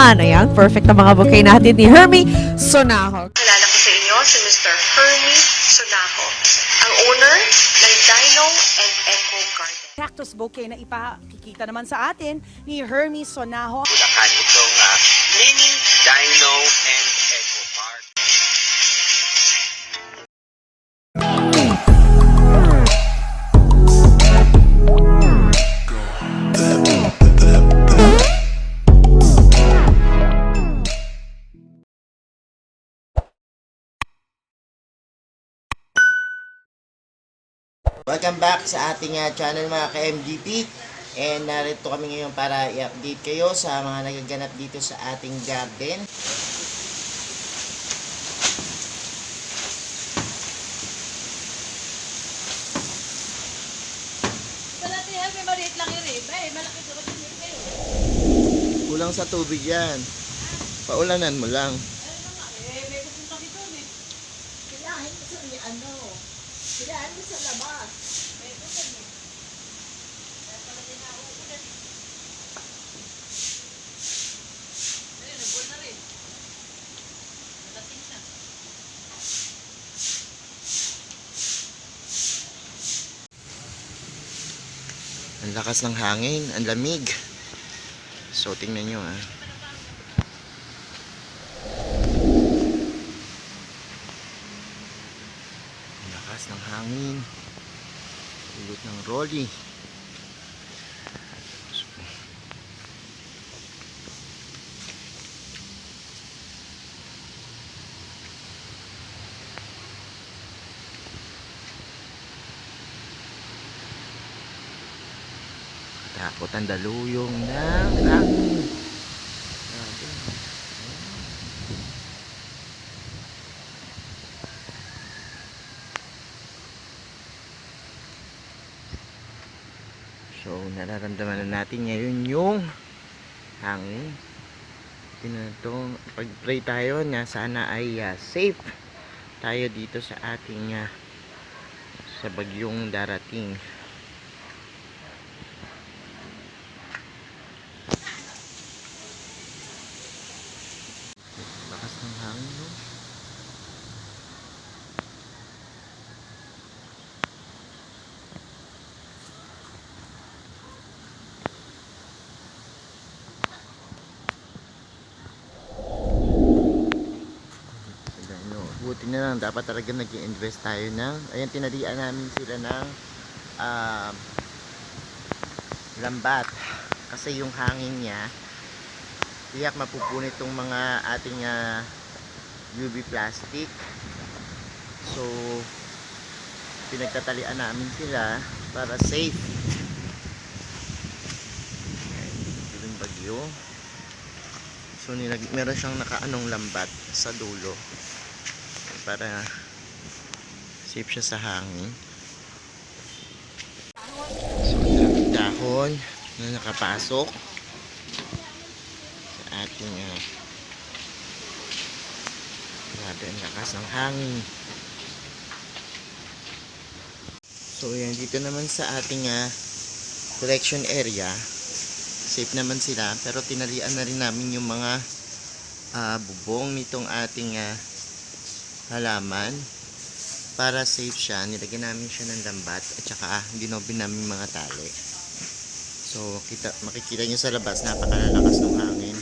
Ayan, perfect na mga bouquet natin ni Hermie Sonahog. Kilala ko sa inyo si Mr. Hermie Sonaco, ang owner ng Dino and Echo Garden. cactus bouquet na ipakikita naman sa atin ni Hermes Sonaho. Bulacan itong uh, mini Dino and Welcome back sa ating uh, channel mga ka-MGP and narito kami ngayon para i-update kayo sa mga nagaganap dito sa ating garden. Kulang sa tubig yan. Paulanan mo lang. Ang lakas ng hangin, ang lamig. So, tingnan nyo ah. Ang lakas ng hangin. Ulit ng rolly. So, Takot ang daluyong ng hangin. So, nararamdaman na natin ngayon yung hangin. Tinatong pag-pray tayo na sana ay ah, safe tayo dito sa ating ah, sa bagyong darating. Lakas ng hangin, no? Ayan, na lang, dapat talaga nag invest tayo ng, ayan, tinalian namin sila ng um, lambat. Kasi yung hangin niya, tiyak mapupunit tong mga ating ah, UV plastic. So pinagtatalian namin sila para safe. Ito yung bagyo. So nilag meron siyang nakaanong lambat sa dulo para safe siya sa hangin. So yung dahon na nakapasok sa ating uh, grabe ang lakas ng hangin. So yan dito naman sa ating ah, collection area safe naman sila pero tinalian na rin namin yung mga ah, bubong nitong ating ah, halaman para safe siya nilagyan namin siya ng lambat at saka ginobin namin mga tali so kita, makikita nyo sa labas napakalalakas ng hangin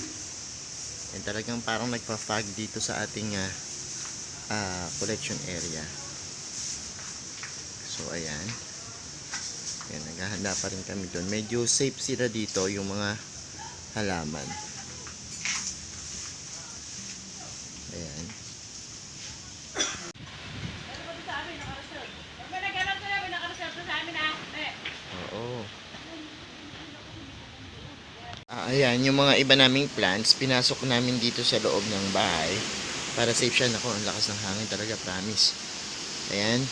And talagang parang nagpa-fog dito sa ating ah, ah, collection area. So ayan. Ayan, naghahanda pa rin kami doon. Medyo safe sila dito yung mga halaman. Ayan. Oo. Ah, ayan, yung mga iba naming plants, pinasok namin dito sa loob ng bahay para safe siya. Nako, ang lakas ng hangin talaga, promise. Ayan.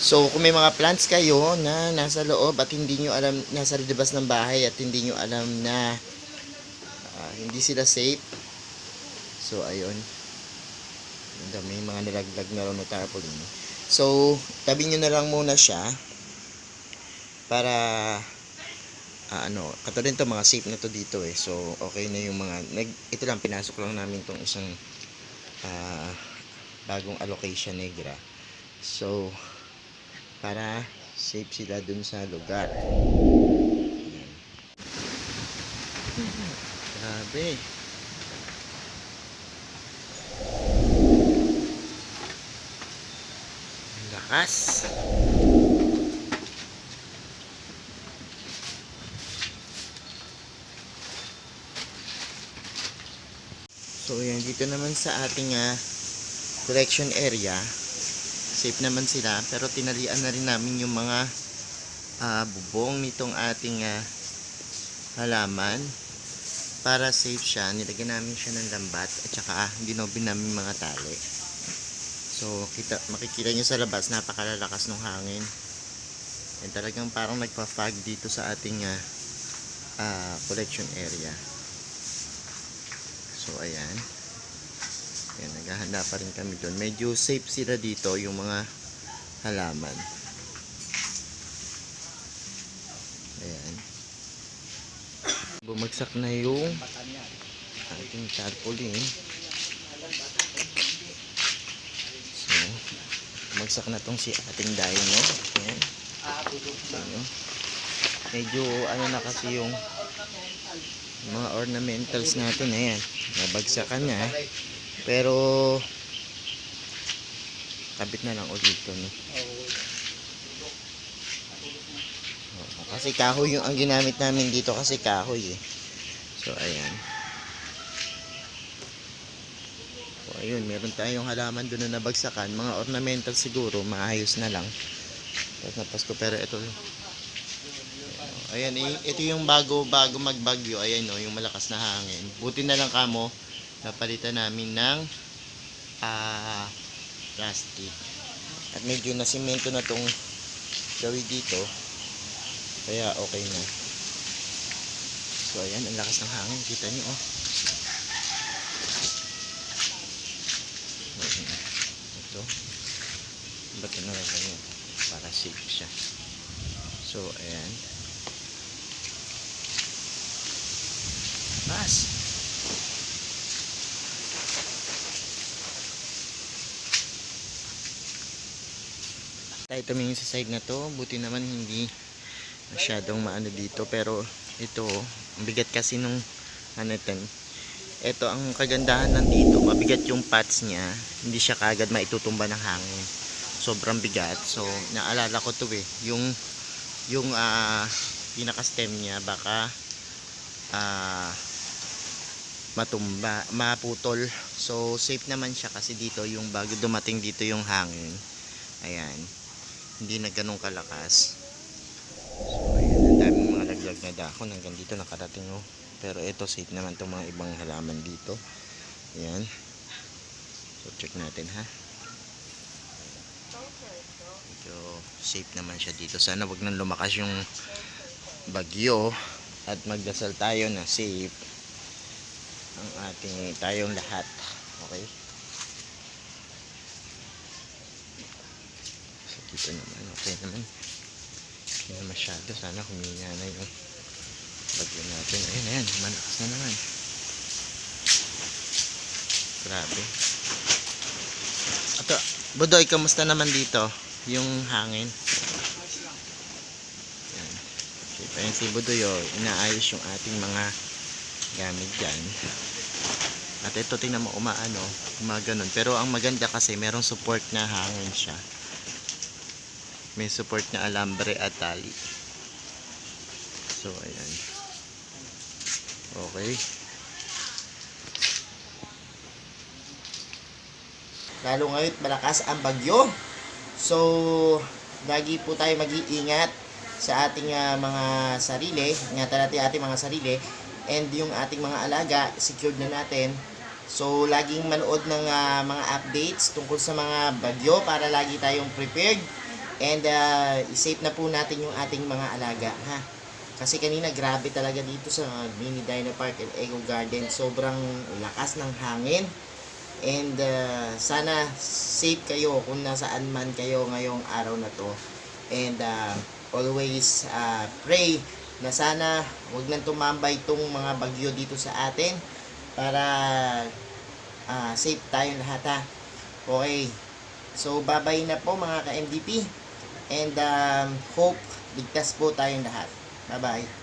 So, kung may mga plants kayo na nasa loob at hindi nyo alam, nasa labas ng bahay at hindi nyo alam na ah, hindi sila safe. So, ayun. Dami, may mga nalaglag na raw na tarpaulin. So, tabi nyo na lang muna siya para ah, ano, katulad to mga safe na to dito eh. So, okay na yung mga, nag, ito lang, pinasok lang namin tong isang ah, bagong allocation negra. So, para safe sila dun sa lugar. Grabe. Ang lakas. So, yan. Dito naman sa ating ah, collection area. Safe naman sila. Pero tinalian na rin namin yung mga ah, bubong nitong ating ah, halaman. Para safe siya, nilagyan namin siya ng lambat at saka ah, ginobin namin mga tali. So, kita, makikita nyo sa labas, napakalalakas ng hangin. And talagang parang nagpa-fog dito sa ating ah, ah, collection area. So, ayan. Ayan, naghahanda pa rin kami doon. Medyo safe sila dito, yung mga halaman. Ayan. Bumagsak na yung ating tarpaulin. So, bumagsak na tong si ating dino. Ayan. Ayan. Medyo ano na kasi yung mga ornamentals natin ayan nabagsakan na pero kabit na lang ulit to no? Oo, kasi kahoy yung ang ginamit namin dito kasi kahoy eh so ayan so ayun meron tayong halaman doon na nabagsakan mga ornamental siguro maayos na lang tapos na Pasko pero ito Ayan, ito yung bago bago magbagyo. Ayan no, yung malakas na hangin. Buti na lang kamo napalitan namin ng ah plastic. At medyo nasimento na tong gawin dito. Kaya okay na. So ayan, ang lakas ng hangin. Kita niyo oh. Ito. Ba't na lang ganyan? Para safe siya. So ayan. Mas. Tayo tumingin sa side na to. Buti naman hindi masyadong maano dito. Pero ito, ang bigat kasi nung ano ito. Ito ang kagandahan nandito. Mabigat yung pads niya. Hindi siya kagad maitutumba ng hangin. Sobrang bigat. So, naalala ko to eh. Yung yung ah pinaka-stem niya baka ah matumba, maputol. So, safe naman siya kasi dito yung bago dumating dito yung hangin. Ayan. Hindi na ganun kalakas. So, ayan. Ang daming mga laglag na dahon. Hanggang dito nakarating oh. Pero ito safe naman itong mga ibang halaman dito. Ayan. So, check natin ha. Medyo safe naman siya dito. Sana wag nang lumakas yung bagyo at magdasal tayo na safe ang ating tayong lahat. Okay? So dito naman, okay naman. Hindi na masyado. Sana humina na yung bagyo natin. Ayun, ayan. Malakas na naman. Grabe. Ato, Budoy, kamusta naman dito? Yung hangin? Yan. Kita yung si Budoy, oh, inaayos yung ating mga gamit dyan. At ito, tingnan mo, umaano, gumaganon. Pero ang maganda kasi, merong support na hangin siya. May support na alambre at tali. So, ayan. Okay. Lalo ngayon, malakas ang bagyo. So, lagi po tayo mag-iingat sa ating ah, mga sarili. Ingatan natin ating mga sarili. And yung ating mga alaga, secured na natin. So, laging manood ng ah, mga updates tungkol sa mga bagyo para lagi tayong prepared. And ah, i-safe na po natin yung ating mga alaga. Ha? Kasi kanina grabe talaga dito sa Mini Dino Park and Eco Garden. Sobrang lakas ng hangin. And uh, sana safe kayo kung nasaan man kayo ngayong araw na to. And uh, always uh, pray na sana wag nang tumambay itong mga bagyo dito sa atin para ah, safe tayo lahat ha. Okay. So, babay na po mga ka-MDP. And um, hope ligtas po tayong lahat. Bye-bye.